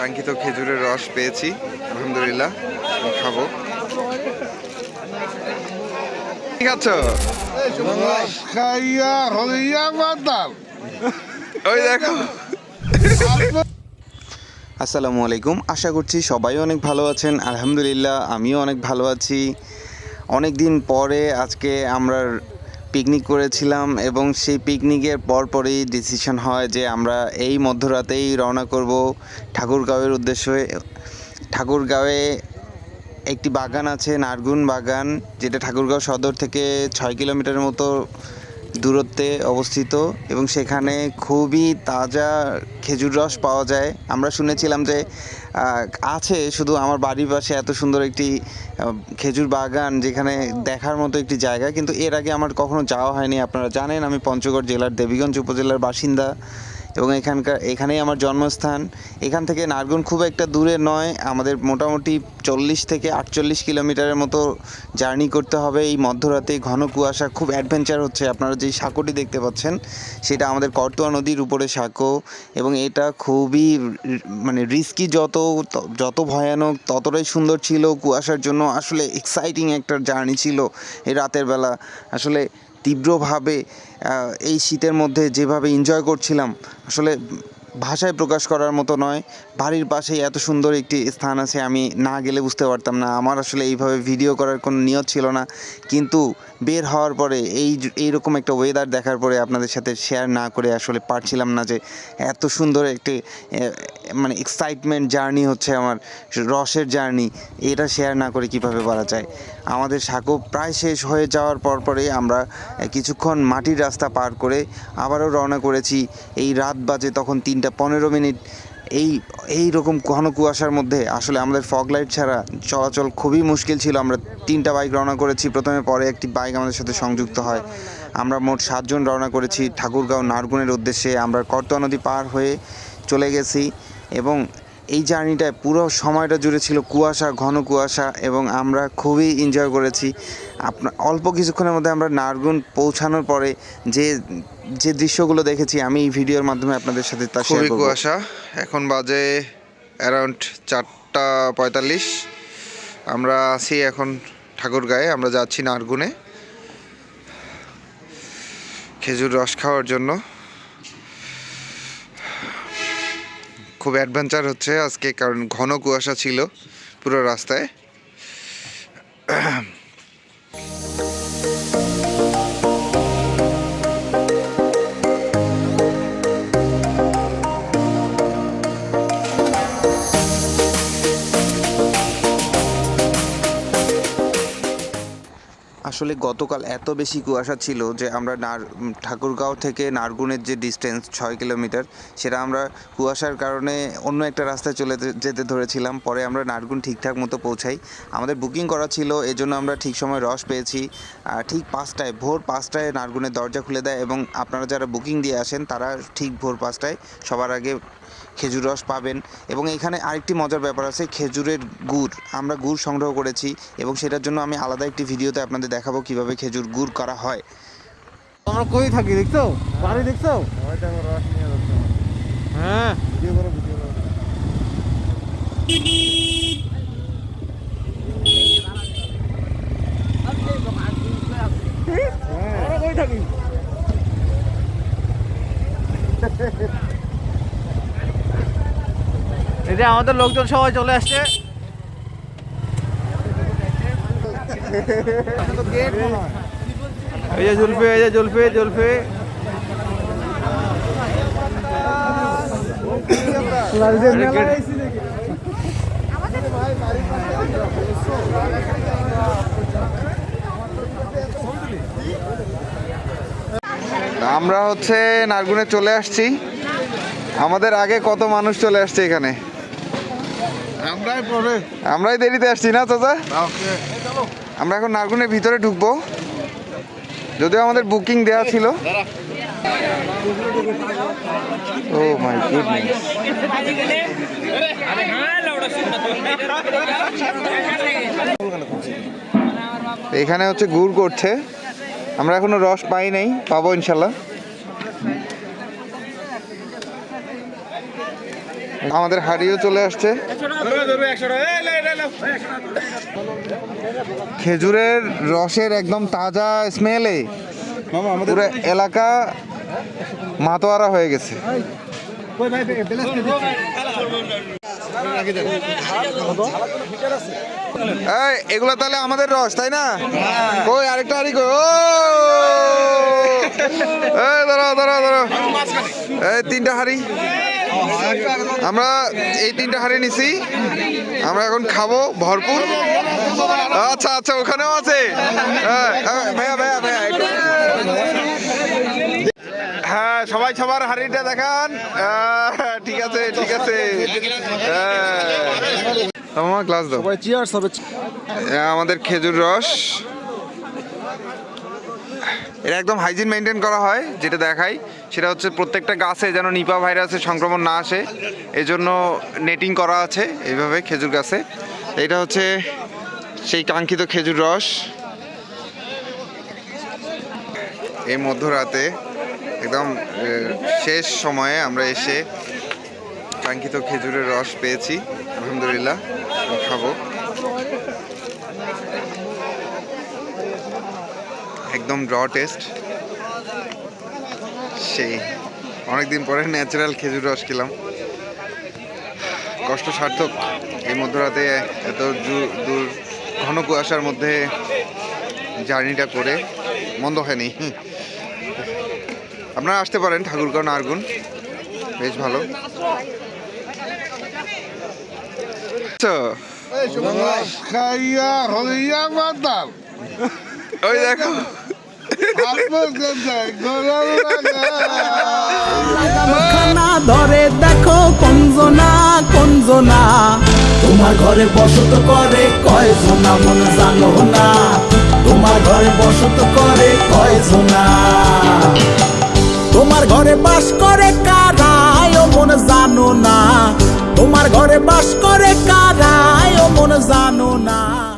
কাঙ্ক্ষিত খেজুরের রস পেয়েছি। আলহামদুলিল্লাহ খাব। ঠিক আছে ওই দেখো। আসসালামু আলাইকুম আশা করছি সবাই অনেক ভালো আছেন। আলহামদুলিল্লাহ আমিও অনেক ভালো আছি। অনেক দিন পরে আজকে আমরা পিকনিক করেছিলাম এবং সেই পিকনিকের পরপরই ডিসিশন হয় যে আমরা এই মধ্যরাতেই রওনা করব ঠাকুরগাঁওয়ের উদ্দেশ্যে। ঠাকুরগাঁওয়ে একটি বাগান আছে, নারগুন বাগান, যেটা ঠাকুরগাঁও সদর থেকে ছয় কিলোমিটার মতো দূরত্বে অবস্থিত এবং সেখানে খুবই তাজা খেজুর রস পাওয়া যায়। আমরা শুনেছিলাম যে আছে শুধু আমার বাড়ির পাশে এত সুন্দর একটি খেজুর বাগান যেখানে দেখার মতো একটি জায়গা, কিন্তু এর আগে আমার কখনো যাওয়া হয়নি। আপনারা জানেন আমি পঞ্চগড় জেলার দেবীগঞ্জ উপজেলার বাসিন্দা। এবং এখানকার, এখানেই আমার জন্মস্থান। এখান থেকে নারগুন খুব একটা দূরে নয়, আমাদের মোটামুটি চল্লিশ থেকে আটচল্লিশ কিলোমিটারের মতো জার্নি করতে হবে। এই মধ্যরাতে ঘন কুয়াশা, খুব অ্যাডভেঞ্চার হচ্ছে। আপনারা যেই সাঁকোটি দেখতে পাচ্ছেন, সেটা আমাদের করতোয়া নদীর উপরে সাঁকো এবং এটা খুবই মানে রিস্কি যত যত ভয়ানক, ততটাই সুন্দর ছিল কুয়াশার জন্য। আসলে এক্সাইটিং একটা জার্নি ছিল এই রাতের বেলা। আসলে তীব্রভাবে এই শীতের মধ্যে যেভাবে এনজয় করছিলাম আসলে ভাষায় প্রকাশ করার মতো নয়। বাড়ির পাশেই এত সুন্দর একটি স্থান আছে, আমি না গেলে বুঝতে পারতাম না। আমার আসলে এইভাবে ভিডিও করার কোনো নিয়ত ছিল না। কিন্তু বের হওয়ার পরে এই এইরকম একটা ওয়েদার দেখার পরে আপনাদের সাথে শেয়ার না করে আসলে পারছিলাম না যে এত সুন্দর একটি মানে এক্সাইটমেন্ট জার্নি হচ্ছে আমার, রসের জার্নি এটা শেয়ার না করে কীভাবে পারা যায়? আমাদের সাঁকো প্রায় শেষ হয়ে যাওয়ার পর পরে আমরা কিছুক্ষণ মাটির রাস্তা পার করে আবারও রওনা করেছি। এই রাত বাজে তখন তিনটা পনেরো মিনিট এই এই রকম ঘন কুয়াশার মধ্যে আসলে আমাদের ফগ লাইট ছাড়া চলাচল খুবই মুশকিল ছিল। আমরা তিনটা বাইক রওনা করেছি। প্রথমে পরে একটি বাইক আমাদের সাথে সংযুক্ত হয়। আমরা মোট সাতজন রওনা করেছি ঠাকুরগাঁও নারগুনের উদ্দেশ্যে। আমরা করতোয়া নদী পার হয়ে চলে গেছি এবং এই জার্নিটায় পুরো সময়টা জুড়ে ছিল কুয়াশা ঘন কুয়াশা এবং আমরা খুবই এনজয় করেছি। আপনার অল্প কিছুক্ষণের মধ্যে আমরা নারগুন পৌঁছানোর পরে যে যে দৃশ্যগুলো দেখেছি আমি এই ভিডিওর মাধ্যমে আপনাদের সাথে তা শেয়ার করব। কুয়াশা। এখন বাজে অ্যারাউন্ড চারটা পঁয়তাল্লিশ। আমরা আছি এখন ঠাকুরগাঁয়ে আমরা যাচ্ছি নারগুনে। খেজুর রস খাওয়ার জন্য। খুব অ্যাডভেঞ্চার হচ্ছে। আজকে কারণ ঘন কুয়াশা ছিল পুরো রাস্তায়। আসলে গতকাল এত বেশি কুয়াশা ছিল যে আমরা নার ঠাকুরগাঁও থেকে নারগুনের যে ডিস্টেন্স ছয় কিলোমিটার সেটা আমরা কুয়াশার কারণে অন্য একটা রাস্তায় চলে যেতে ধরেছিলাম। পরে আমরা নারগুন ঠিকঠাক মতো পৌঁছাই। আমাদের বুকিং করা ছিল, এজন্য আমরা ঠিক সময় রস পেয়েছি। ঠিক পাঁচটায়, ভোর পাঁচটায় নারগুনের দরজা খুলে দেয় এবং আপনারা যারা বুকিং দিয়ে আসেন, তারা ঠিক ভোর পাঁচটায় সবার আগে খেজুর রস পাবেন। এবং এখানে আরেকটি মজার ব্যাপার আছে, খেজুরের গুড়, আমরা গুড় সংগ্রহ করেছি এবং সেটার জন্য আমি আলাদা একটি ভিডিওতে আপনাদের দেখাবো কীভাবে খেজুর গুড় করা হয়। আমরা কই থাকি, দেখছ? বাড়ি দেখছ? হ্যাঁ। এই যে আমাদের লোকজন সবাই চলে আসছে। এই যে জুলফি এই যে জুলফি জুলফি আমরা হচ্ছে নারগুনে চলে আসছি। আমাদের আগে কত মানুষ চলে আসছে এখানে? আমরাই পরে। আমরাই দেরিতে আসছি না চাচা? আমরা এখন নারগুনের ভিতরে ঢুকবো। যদিও আমাদের বুকিং দেওয়া ছিল। ও গুডনেস এখানে হচ্ছে গুড় করছে। আমরা এখনও রস পাই নাই, পাবো ইনশাল্লাহ। আমাদের হাড়িও চলে আসছে। খেজুরের রসের একদম তাজা স্মেলে পুরো এলাকা মাতোয়ারা হয়ে গেছে। এগুলো তাহলে আমাদের রস, তাই না? কই, আরেকটা ও! এই ধরো ধরো ধরো এই, তিনটা হাড়ি। আমরা এই তিনটা হাড়ি নিছি। আমরা এখন খাব ভরপুর। আচ্ছা আচ্ছা ওখানেও আছে। হ্যাঁ, হ্যাঁ, ভাইয়া ভাইয়া ভাইয়া হ্যাঁ সবাই সবার হাড়িটা দেখান। আহ, ঠিক আছে ঠিক আছে। হ্যাঁ। আমার গ্লাস দাও। চিয়ার্স হবে আমাদের খেজুর রস। এটা একদম হাইজিন মেনটেন করা হয় যেটা দেখাই। সেটা হচ্ছে প্রত্যেকটা গাছে যেন নিপা ভাইরাসের সংক্রমণ না আসে। এজন্য নেটিং করা আছে এইভাবে খেজুর গাছে। এটা হচ্ছে সেই কাঙ্ক্ষিত খেজুর রস। এই মধ্যরাতে একদম শেষ সময়ে আমরা এসে কাঙ্ক্ষিত খেজুরের রস পেয়েছি। আলহামদুলিল্লাহ খাব। একদম র টেস্ট সেই। অনেকদিন পরে ন্যাচারাল খেজুর রস খেলাম। কষ্ট সার্থক এই মধ্যরাতে এত দূর ঘন কুয়াশার মধ্যে জার্নিটা করে মন্দ হয়নি। আপনারা আসতে পারেন ঠাকুরগাঁও নারগুন। বেশ ভালো। খাইয়া হইয়া মাতাল। ওই দেখো। ধরে দেখো কঞ্জনা কঞ্জনা তোমার ঘরে বসত করে কয় জনা, মন জানো না। তোমার ঘরে বসত করে কয় জনা। তোমার ঘরে বাস করে কারায় মন জানো না। তোমার ঘরে বাস করে কারায় মন জানো না।